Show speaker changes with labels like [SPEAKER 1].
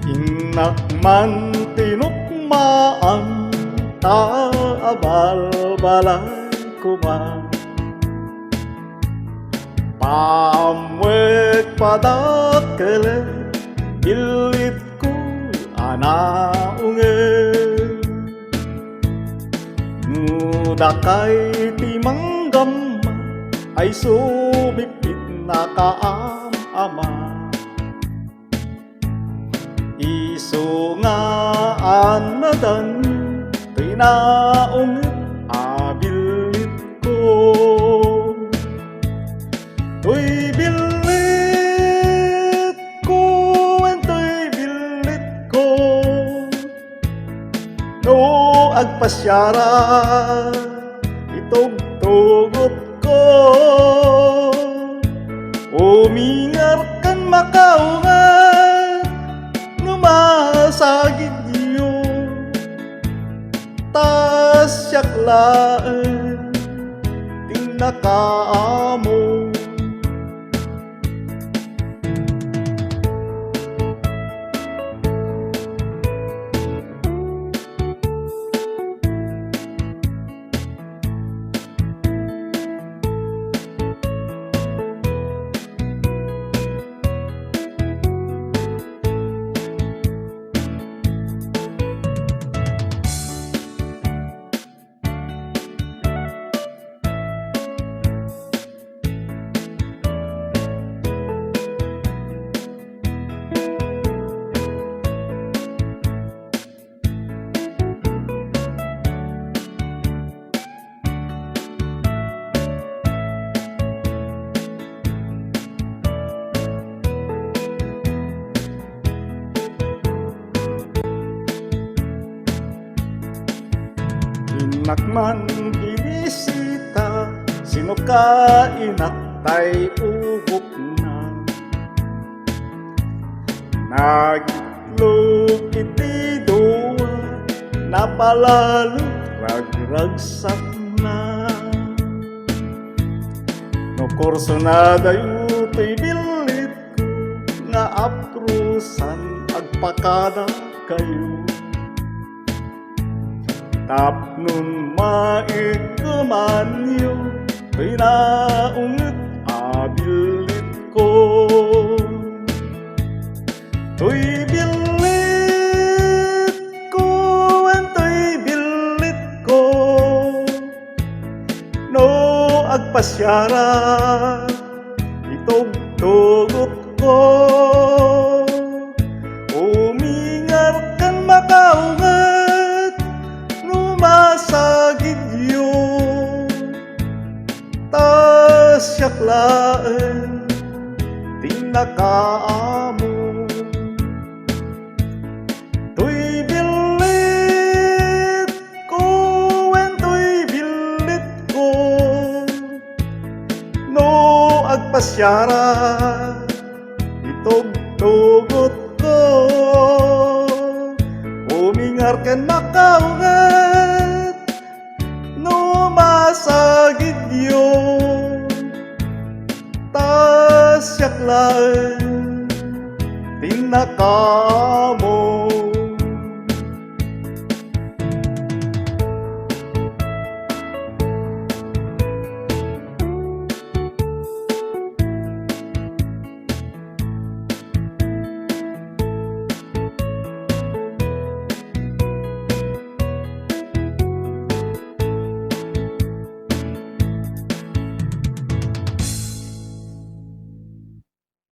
[SPEAKER 1] Tinakman, tinukmaan, taabal-balay ko man. Pamwek padakele, ilit ko anaunge. Nudakay timanggam ay sumipit na kaam-ama. Iso nga anadan Tinaong abilit ko. To'y bilit ko And to'y bilit ko. No agpasyara Itog-tugot ko. Umingar kan makaungat Tas yaklaan Tinakaamo Inakman binisita Sino ka inaktay ubok na. Nagitlog iti doa Napalalo ragragsak na. No kurso na dayo to'y bilit ko Nga aprusan agpakada kayo Tapnon maikumanyo Pinaungot abilit ko To'y bilit ko And to'y bilit ko No agpasyara Itog tugot ko Tinakaamo To'y bilit ko And to'y bilit ko. No agpasyara Itog tugot ko. Umingar ka makaungat No masagid lời. Tiếng nó có mùa